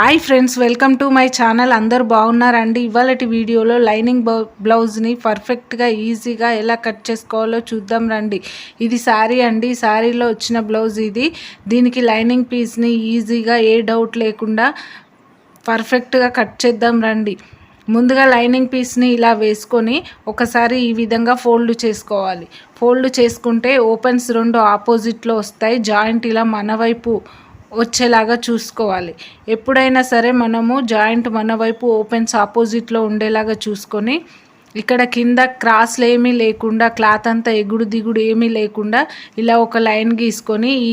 Hi friends welcome to my channel అందరూ బాగున్నారండి? ఇవాళటి వీడియోలో లైనింగ్ బ్లౌజ్ని పర్ఫెక్ట్గా ఈజీగా ఎలా కట్ చేసుకోవాలో చూద్దాం రండి. ఇది శారీ అండి. శారీలో వచ్చిన బ్లౌజ్ ఇది. దీనికి లైనింగ్ పీస్ని ఈజీగా ఏ డౌట్ లేకుండా పర్ఫెక్ట్గా కట్ చేద్దాం రండి. ముందుగా లైనింగ్ పీస్ని ఇలా వేసుకొని ఒకసారి ఈ విధంగా ఫోల్డ్ చేసుకోవాలి. ఫోల్డ్ చేసుకుంటే ఓపెన్స్ రెండు ఆపోజిట్లో వస్తాయి. జాయింట్ ఇలా మన వైపు వచ్చేలాగా చూసుకోవాలి. ఎప్పుడైనా సరే మనము జాయింట్ మన వైపు ఓపెన్స్ ఆపోజిట్లో ఉండేలాగా చూసుకొని ఇక్కడ కింద క్రాస్లు ఏమీ లేకుండా క్లాత్ అంతా ఎగుడు దిగుడు ఏమీ లేకుండా ఇలా ఒక లైన్ గీసుకొని ఈ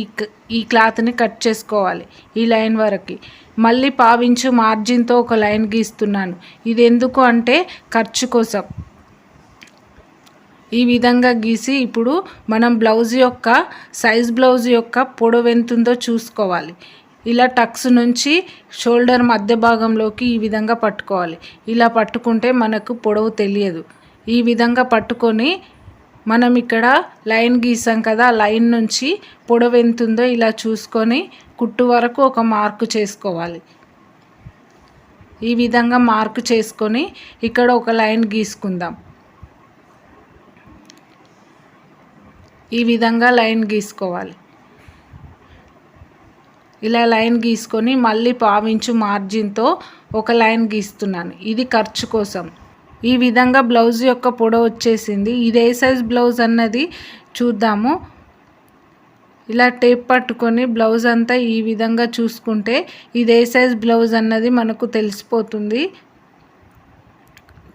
ఈ క్లాత్ని కట్ చేసుకోవాలి ఈ లైన్ వరకు. మళ్ళీ పావించు మార్జిన్తో ఒక లైన్ గీస్తున్నాను. ఇది ఎందుకు అంటే ఖర్చు కోసం. ఈ విధంగా గీసి ఇప్పుడు మనం బ్లౌజ్ యొక్క సైజ్ బ్లౌజ్ యొక్క పొడవు ఎంత ఉందో చూసుకోవాలి. ఇలా టక్స్ నుంచి షోల్డర్ మధ్య భాగంలోకి ఈ విధంగా పట్టుకోవాలి. ఇలా పట్టుకుంటే మనకు పొడవు తెలియదు. ఈ విధంగా పట్టుకొని మనం ఇక్కడ లైన్ గీసాం కదా ఆ లైన్ నుంచి పొడవు ఎంత ఉందో ఇలా చూసుకొని కుట్టు వరకు ఒక మార్కు చేసుకోవాలి. ఈ విధంగా మార్కు చేసుకొని ఇక్కడ ఒక లైన్ గీసుకుందాం. ఈ విధంగా లైన్ గీసుకోవాలి. ఇలా లైన్ గీసుకొని మళ్ళీ పావించు మార్జిన్తో ఒక లైన్ గీస్తున్నాను. ఇది ఖర్చు కోసం. ఈ విధంగా బ్లౌజ్ యొక్క పొడవు వచ్చేసింది. ఇది ఏ సైజ్ బ్లౌజ్ అన్నది చూద్దాము. ఇలా టేప్ పట్టుకొని బ్లౌజ్ అంతా ఈ విధంగా చూసుకుంటే ఇది ఏ సైజ్ బ్లౌజ్ అన్నది మనకు తెలిసిపోతుంది.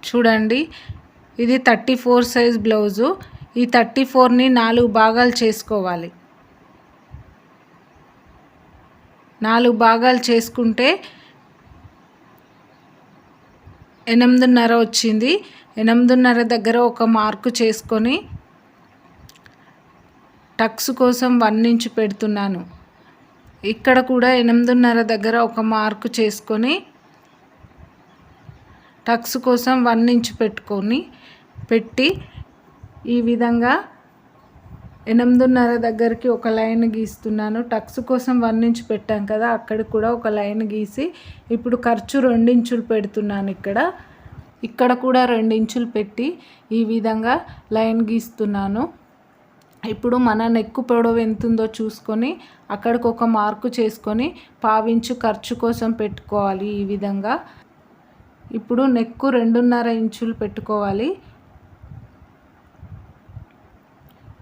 చూడండి. ఇది థర్టీ ఫోర్ సైజ్ బ్లౌజు. ఈ థర్టీ ఫోర్ని నాలుగు భాగాలు చేసుకోవాలి. నాలుగు భాగాలు చేసుకుంటే ఎనిమిదిన్నర వచ్చింది. ఎనిమిదిన్నర దగ్గర ఒక మార్కు చేసుకొని టక్స్ కోసం వన్ ఇంచ్ పెడుతున్నాను. ఇక్కడ కూడా ఎనిమిదిన్నర దగ్గర ఒక మార్కు చేసుకొని టక్స్ కోసం వన్ ఇంచ్ పెట్టుకొని పెట్టి ఈ విధంగా ఎనిమిదిన్నర దగ్గరికి ఒక లైన్ గీస్తున్నాను. టక్స్ కోసం వన్ ఇంచ్ పెట్టాం కదా అక్కడ కూడా ఒక లైన్ గీసి ఇప్పుడు ఖర్చు రెండించులు పెడుతున్నాను ఇక్కడ. ఇక్కడ కూడా రెండించులు పెట్టి ఈ విధంగా లైన్ గీస్తున్నాను. ఇప్పుడు మన నెక్కు పొడవు ఎంత ఉందో చూసుకొని అక్కడికి ఒక మార్కు చేసుకొని పావించు ఖర్చు కోసం పెట్టుకోవాలి ఈ విధంగా. ఇప్పుడు నెక్కు రెండున్నర ఇంచులు పెట్టుకోవాలి.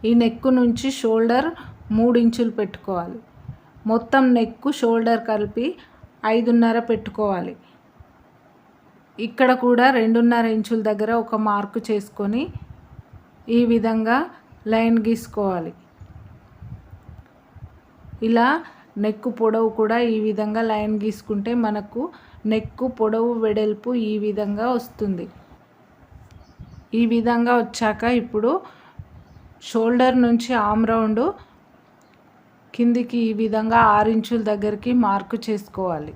ఈ నెక్కు నుంచి షోల్డర్ మూడు ఇంచులు పెట్టుకోవాలి. మొత్తం నెక్కు షోల్డర్ కలిపి ఐదున్నర పెట్టుకోవాలి. ఇక్కడ కూడా రెండున్నర ఇంచుల దగ్గర ఒక మార్కు చేసుకొని ఈ విధంగా లైన్ గీసుకోవాలి. ఇలా నెక్కు పొడవు కూడా ఈ విధంగా లైన్ గీసుకుంటే మనకు నెక్కు పొడవు వెడల్పు ఈ విధంగా వస్తుంది. ఈ విధంగా వచ్చాక ఇప్పుడు షోల్డర్ నుంచి ఆమ్ రౌండ్ కిందికి ఈ విధంగా ఆరు ఇంచుల దగ్గరికి మార్కు చేసుకోవాలి.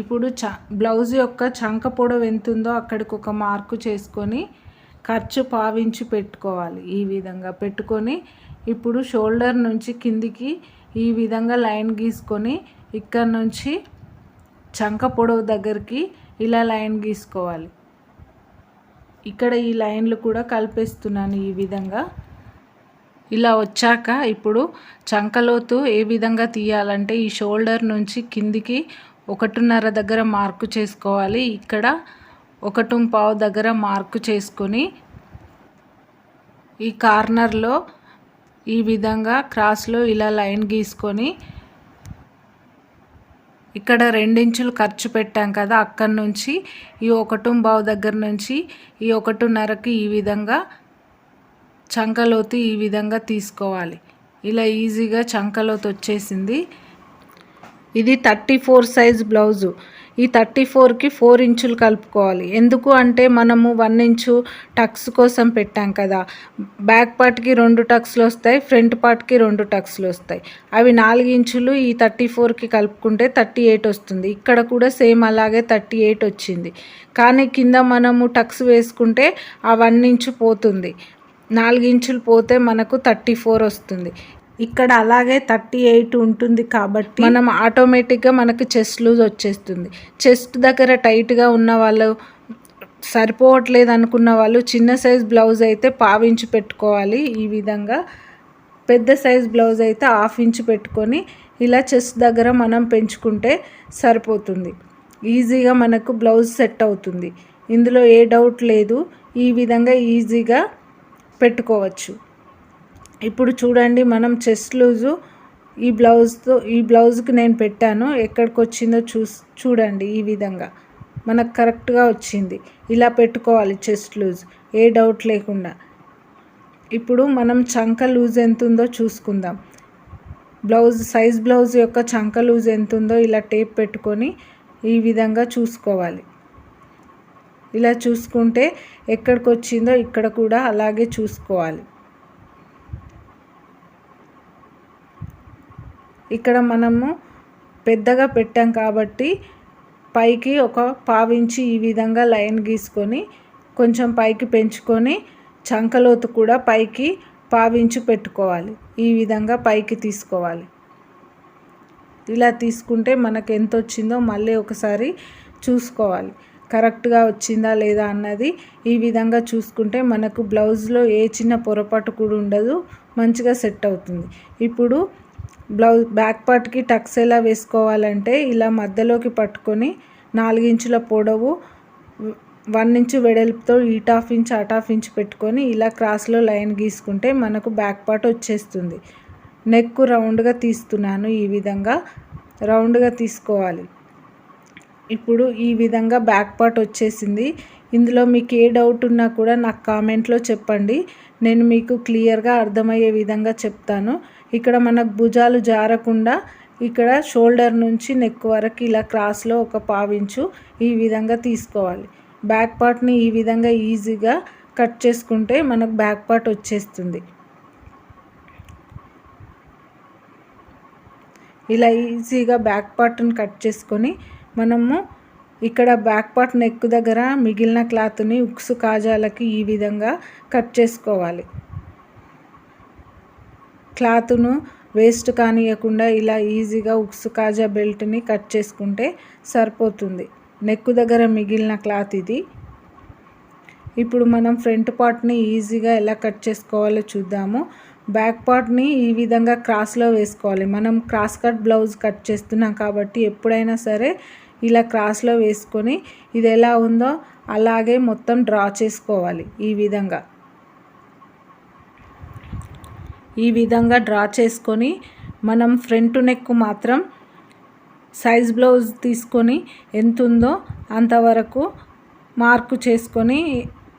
ఇప్పుడు చ బ్లౌజ్ యొక్క చంక పొడవు ఎంత ఉందో అక్కడికి ఒక మార్కు చేసుకొని ఖర్చు పావించి పెట్టుకోవాలి ఈ విధంగా. పెట్టుకొని ఇప్పుడు షోల్డర్ నుంచి కిందికి ఈ విధంగా లైన్ గీసుకొని ఇక్కడ నుంచి చంక పొడవు దగ్గరికి ఇలా లైన్ గీసుకోవాలి. ఇక్కడ ఈ లైన్లు కూడా కలిపేస్తున్నాను ఈ విధంగా. ఇలా వచ్చాక ఇప్పుడు చంకలోతు ఏ విధంగా తీయాలంటే ఈ షోల్డర్ నుంచి కిందికి ఒకటిన్నర దగ్గర మార్కు చేసుకోవాలి. ఇక్కడ ఒకటి పావు దగ్గర మార్కు చేసుకొని ఈ కార్నర్లో ఈ విధంగా క్రాస్లో ఇలా లైన్ గీసుకొని ఇక్కడ రెండించులు ఖర్చు పెట్టాం కదా అక్కడి నుంచి ఈ ఒకటి బావు దగ్గర నుంచి ఈ ఒకటిన్నరకి ఈ విధంగా చంకలోతి ఈ విధంగా తీసుకోవాలి. ఇలా ఈజీగా చంకలోతి వచ్చేసింది. ఇది థర్టీ ఫోర్ సైజ్ బ్లౌజు. ఈ థర్టీ ఫోర్కి ఫోర్ ఇంచులు కలుపుకోవాలి. ఎందుకు అంటే మనము వన్ ఇంచు టక్స్ కోసం పెట్టాం కదా. బ్యాక్ పార్ట్కి రెండు టక్స్లు వస్తాయి ఫ్రంట్ పార్ట్కి రెండు టక్స్లు వస్తాయి. అవి నాలుగు ఇంచులు ఈ థర్టీ ఫోర్కి కలుపుకుంటే థర్టీ ఎయిట్ వస్తుంది. ఇక్కడ కూడా సేమ్ అలాగే థర్టీ ఎయిట్ వచ్చింది. కానీ కింద మనము టక్స్ వేసుకుంటే ఆ వన్ ఇంచు పోతుంది. నాలుగు ఇంచులు పోతే మనకు థర్టీ ఫోర్ వస్తుంది. ఇక్కడ అలాగే థర్టీ ఎయిట్ ఉంటుంది కాబట్టి మనం ఆటోమేటిక్గా మనకు చెస్ట్ లూజ్ వచ్చేస్తుంది. చెస్ట్ దగ్గర టైట్గా ఉన్న వాళ్ళు సరిపోవట్లేదు అనుకున్న వాళ్ళు చిన్న సైజ్ బ్లౌజ్ అయితే పావించి పెట్టుకోవాలి ఈ విధంగా. పెద్ద సైజ్ బ్లౌజ్ అయితే హాఫ్ ఇంచ్ పెట్టుకొని ఇలా చెస్ట్ దగ్గర మనం పెంచుకుంటే సరిపోతుంది. ఈజీగా మనకు బ్లౌజ్ సెట్ అవుతుంది. ఇందులో ఏ డౌట్ లేదు. ఈ విధంగా ఈజీగా పెట్టుకోవచ్చు. ఇప్పుడు చూడండి మనం చెస్ట్ లూజు ఈ బ్లౌజ్తో ఈ బ్లౌజ్కి నేను పెట్టాను. ఎక్కడికి వచ్చిందో చూ చూడండి ఈ విధంగా. మనకు కరెక్ట్గా వచ్చింది. ఇలా పెట్టుకోవాలి చెస్ట్ లూజ్. ఏ డౌట్ లేకుండా. ఇప్పుడు మనం చంక లూజ్ ఎంత ఉందో చూసుకుందాం. బ్లౌజ్ సైజ్ బ్లౌజ్ యొక్క చంక లూజ్ ఎంత ఉందో ఇలా టేప్ పెట్టుకొని ఈ విధంగా చూసుకోవాలి. ఇలా చూసుకుంటే ఎక్కడికి వచ్చిందో ఇక్కడ కూడా అలాగే చూసుకోవాలి. ఇక్కడ మనము పెద్దగా పెట్టాం కాబట్టి పైకి ఒక పావించి ఈ విధంగా లైన్ గీసుకొని కొంచెం పైకి పెంచుకొని చంకలోతు కూడా పైకి పావించి పెట్టుకోవాలి. ఈ విధంగా పైకి తీసుకోవాలి. ఇలా తీసుకుంటే మనకు ఎంత వచ్చిందో మళ్ళీ ఒకసారి చూసుకోవాలి. కరెక్ట్గా వచ్చిందా లేదా అన్నది ఈ విధంగా చూసుకుంటే మనకు బ్లౌజ్లో ఏ చిన్న పొరపాటు కూడా ఉండదు మంచిగా సెట్ అవుతుంది. ఇప్పుడు బ్లౌజ్ బ్యాక్ పార్ట్కి టక్స్ ఎలా వేసుకోవాలంటే ఇలా మధ్యలోకి పట్టుకొని నాలుగించుల పొడవు వన్ ఇంచు వెడల్పుతో eat half inch at half inch పెట్టుకొని ఇలా క్రాస్లో లైన్ గీసుకుంటే మనకు బ్యాక్ పార్ట్ వచ్చేస్తుంది. నెక్ రౌండ్గా తీస్తున్నాను ఈ విధంగా. రౌండ్గా తీసుకోవాలి. ఇప్పుడు ఈ విధంగా బ్యాక్ పార్ట్ వచ్చేసింది. ఇందులో మీకు ఏ డౌట్ ఉన్నా కూడా నాకు కామెంట్లో చెప్పండి. నేను మీకు క్లియర్గా అర్థమయ్యే విధంగా చెప్తాను. ఇక్కడ మనకు భుజాలు జారకుండా ఇక్కడ షోల్డర్ నుంచి నెక్ వరకు ఇలా క్రాస్లో ఒక పావించు ఈ విధంగా తీసుకోవాలి. బ్యాక్ పార్ట్ని ఈ విధంగా ఈజీగా కట్ చేసుకుంటే మనకు బ్యాక్ పార్ట్ వచ్చేస్తుంది. ఇలా ఈజీగా బ్యాక్ పార్ట్ని కట్ చేసుకొని మనము ఇక్కడ బ్యాక్ పార్ట్ నెక్ దగ్గర మిగిలిన క్లాత్ని ఉక్స్ కాజాలకి ఈ విధంగా కట్ చేసుకోవాలి. క్లాత్ను వేస్ట్ కానియకుండా ఇలా ఈజీగా ఉక్సు కాజా బెల్ట్ని కట్ చేసుకుంటే సరిపోతుంది. నెక్ దగ్గర మిగిలిన క్లాత్ ఇది. ఇప్పుడు మనం ఫ్రంట్ పార్ట్ని ఈజీగా ఎలా కట్ చేసుకోవాలో చూద్దాము. బ్యాక్ పార్ట్ని ఈ విధంగా క్రాస్లో వేసుకోవాలి. మనం క్రాస్ కట్ బ్లౌజ్ కట్ చేస్తున్నాం కాబట్టి ఎప్పుడైనా సరే ఇలా క్రాస్లో వేసుకొని ఇది ఎలా ఉందో అలాగే మొత్తం డ్రా చేసుకోవాలి ఈ విధంగా. ఈ విధంగా డ్రా చేసుకొని మనం ఫ్రంట్ నెక్ మాత్రం సైజ్ బ్లౌజ్ తీసుకొని ఎంత ఉందో అంతవరకు మార్కు చేసుకొని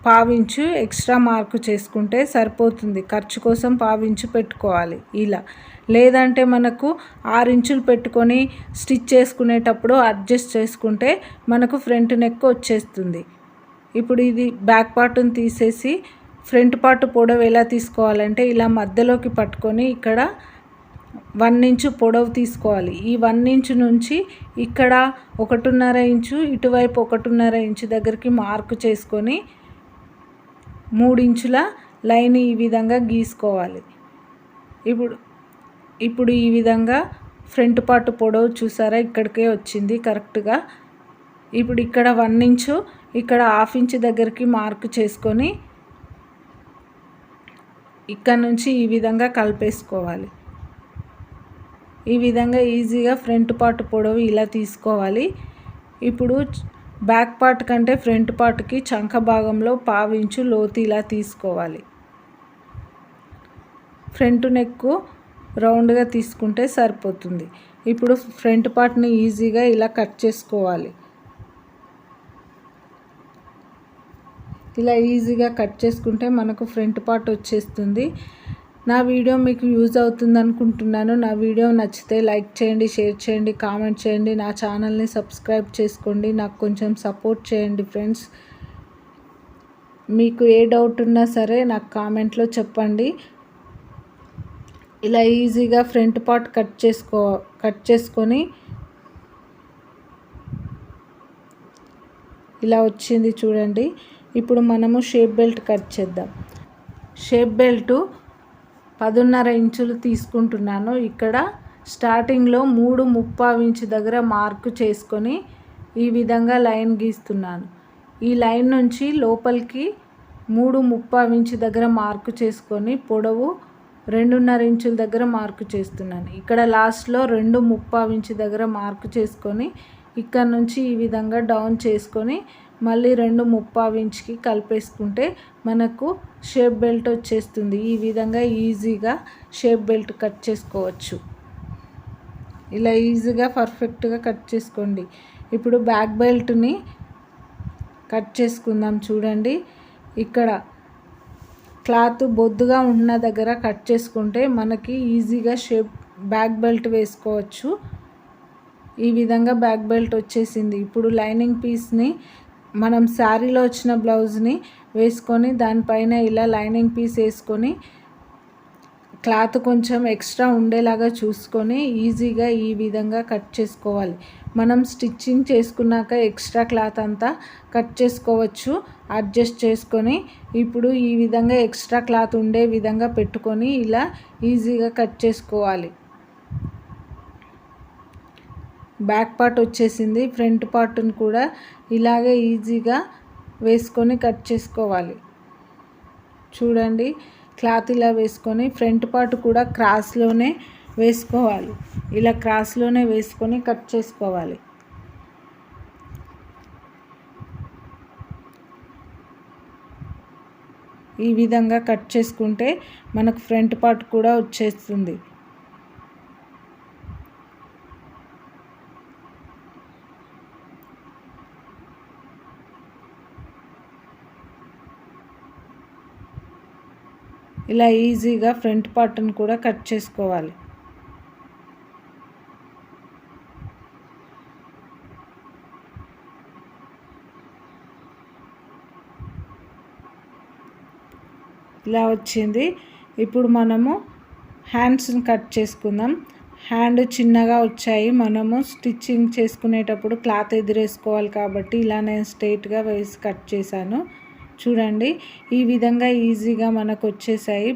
పావించు ఎక్స్ట్రా మార్కు చేసుకుంటే సరిపోతుంది. ఖర్చు కోసం పావించు పెట్టుకోవాలి ఇలా. లేదంటే మనకు ఆరు ఇంచులు పెట్టుకొని స్టిచ్ చేసుకునేటప్పుడు అడ్జస్ట్ చేసుకుంటే మనకు ఫ్రంట్ నెక్ వచ్చేస్తుంది. ఇప్పుడు ఇది బ్యాక్ పార్ట్ని తీసేసి ఫ్రంట్ పార్ట్ పొడవు ఎలా తీసుకోవాలంటే ఇలా మధ్యలోకి పట్టుకొని ఇక్కడ వన్ ఇంచు పొడవు తీసుకోవాలి. ఈ వన్ ఇంచు నుంచి ఇక్కడ ఒకటిన్నర ఇంచు ఇటువైపు ఒకటిన్నర ఇంచు దగ్గరికి మార్క్ చేసుకొని మూడించుల లైన్ ఈ విధంగా గీసుకోవాలి. ఇప్పుడు ఇప్పుడు ఈ విధంగా ఫ్రంట్ పార్ట్ పొడవు చూసారా? ఇక్కడికే వచ్చింది కరెక్ట్గా. ఇప్పుడు ఇక్కడ వన్ ఇంచు ఇక్కడ హాఫ్ ఇంచు దగ్గరికి మార్క్ చేసుకొని ఇక్కడ నుంచి ఈ విధంగా కలిపేసుకోవాలి. ఈ విధంగా ఈజీగా ఫ్రంట్ పార్ట్ పొడవు ఇలా తీసుకోవాలి. ఇప్పుడు బ్యాక్ పార్ట్ కంటే ఫ్రంట్ పార్ట్కి చంక భాగంలో పావించు లోతు ఇలా తీసుకోవాలి. ఫ్రంట్ నెక్ రౌండ్గా తీసుకుంటే సరిపోతుంది. ఇప్పుడు ఫ్రంట్ పార్ట్ని ఈజీగా ఇలా కట్ చేసుకోవాలి. ఇలా ఈజీగా కట్ చేసుకుంటే మనకు ఫ్రంట్ పార్ట్ వచ్చేస్తుంది. నా వీడియో మీకు యూజ్ అవుతుంది అనుకుంటున్నాను. నా వీడియో నచ్చితే లైక్ చేయండి షేర్ చేయండి కామెంట్ చేయండి. నా ఛానల్ని సబ్స్క్రైబ్ చేసుకోండి. నాకు కొంచెం సపోర్ట్ చేయండి ఫ్రెండ్స్. మీకు ఏ డౌట్ ఉన్నా సరే నాకు కామెంట్లో చెప్పండి. ఇలా ఈజీగా ఫ్రంట్ పార్ట్ కట్ చేసుకో కట్ చేసుకొని ఇలా వచ్చింది చూడండి. ఇప్పుడు మనము షేప్ బెల్ట్ కట్ చేద్దాం. షేప్ బెల్ట్ పదున్నర ఇంచులు తీసుకుంటున్నాను. ఇక్కడ స్టార్టింగ్లో మూడు ముప్పావు ఇంచు దగ్గర మార్కు చేసుకొని ఈ విధంగా లైన్ గీస్తున్నాను. ఈ లైన్ నుంచి లోపలికి మూడు ముప్పావు ఇంచు దగ్గర మార్కు చేసుకొని పొడవు రెండున్నర ఇంచుల దగ్గర మార్కు చేస్తున్నాను. ఇక్కడ లాస్ట్లో రెండు ముప్పావు ఇంచు దగ్గర మార్కు చేసుకొని ఇక్కడ నుంచి ఈ విధంగా డౌన్ చేసుకొని మళ్ళీ రెండు ముప్పావు ఇంచ్కి కలిపేసుకుంటే మనకు షేప్ బెల్ట్ వచ్చేస్తుంది. ఈ విధంగా ఈజీగా షేప్ బెల్ట్ కట్ చేసుకోవచ్చు. ఇలా ఈజీగా పర్ఫెక్ట్గా కట్ చేసుకోండి. ఇప్పుడు బ్యాక్ బెల్ట్ని కట్ చేసుకుందాం చూడండి. ఇక్కడ క్లాత్ బొద్దుగా ఉన్న దగ్గర కట్ చేసుకుంటే మనకి ఈజీగా షేప్ బ్యాక్ బెల్ట్ వేసుకోవచ్చు. ఈ విధంగా బ్యాక్ బెల్ట్ వచ్చేసింది. ఇప్పుడు లైనింగ్ పీస్ని మనం శారీలో వచ్చిన బ్లౌజ్ని వేసుకొని దానిపైన ఇలా లైనింగ్ పీస్ వేసుకొని క్లాత్ కొంచెం ఎక్స్ట్రా ఉండేలాగా చూసుకొని ఈజీగా ఈ విధంగా కట్ చేసుకోవాలి. మనం స్టిచ్చింగ్ చేసుకున్నాక ఎక్స్ట్రా క్లాత్ అంతా కట్ చేసుకోవచ్చు అడ్జస్ట్ చేసుకొని ఇప్పుడు ఈ విధంగా ఎక్స్ట్రా క్లాత్ ఉండే విధంగా పెట్టుకొని ఇలా ఈజీగా కట్ చేసుకోవాలి. బ్యాక్ పార్ట్ వచ్చేసింది ఫ్రంట్ పార్ట్ని కూడా ఇలాగే ఈజీగా వేసుకొని కట్ చేసుకోవాలి. చూడండి క్లాత్ ఇలా వేసుకొని ఫ్రంట్ పార్ట్ కూడా క్రాస్లోనే వేసుకోవాలి. ఇలా క్రాస్లోనే వేసుకొని కట్ చేసుకోవాలి. ఈ విధంగా కట్ చేసుకుంటే మనకు ఫ్రంట్ పార్ట్ కూడా వచ్చేస్తుంది. ఇలా ఈజీగా ఫ్రంట్ పార్ట్ని కూడా కట్ చేసుకోవాలి. ఇలా వచ్చింది. ఇప్పుడు మనము హ్యాండ్స్ని కట్ చేసుకుందాం. హ్యాండ్ చిన్నగా వచ్చాయి. మనము స్టిచ్చింగ్ చేసుకునేటప్పుడు క్లాత్ ఎదురేసుకోవాలి కాబట్టి ఇలా నేను స్ట్రైట్గా వేసి కట్ చేశాను. చూడండి. ఈ విధంగా ఈజీగా మనకు వచ్చేసాయి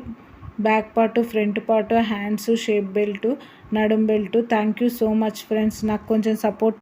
back part front part hands shape belt నడుం belt. Thank you so much friends. నాకు కొంచెం సపోర్ట్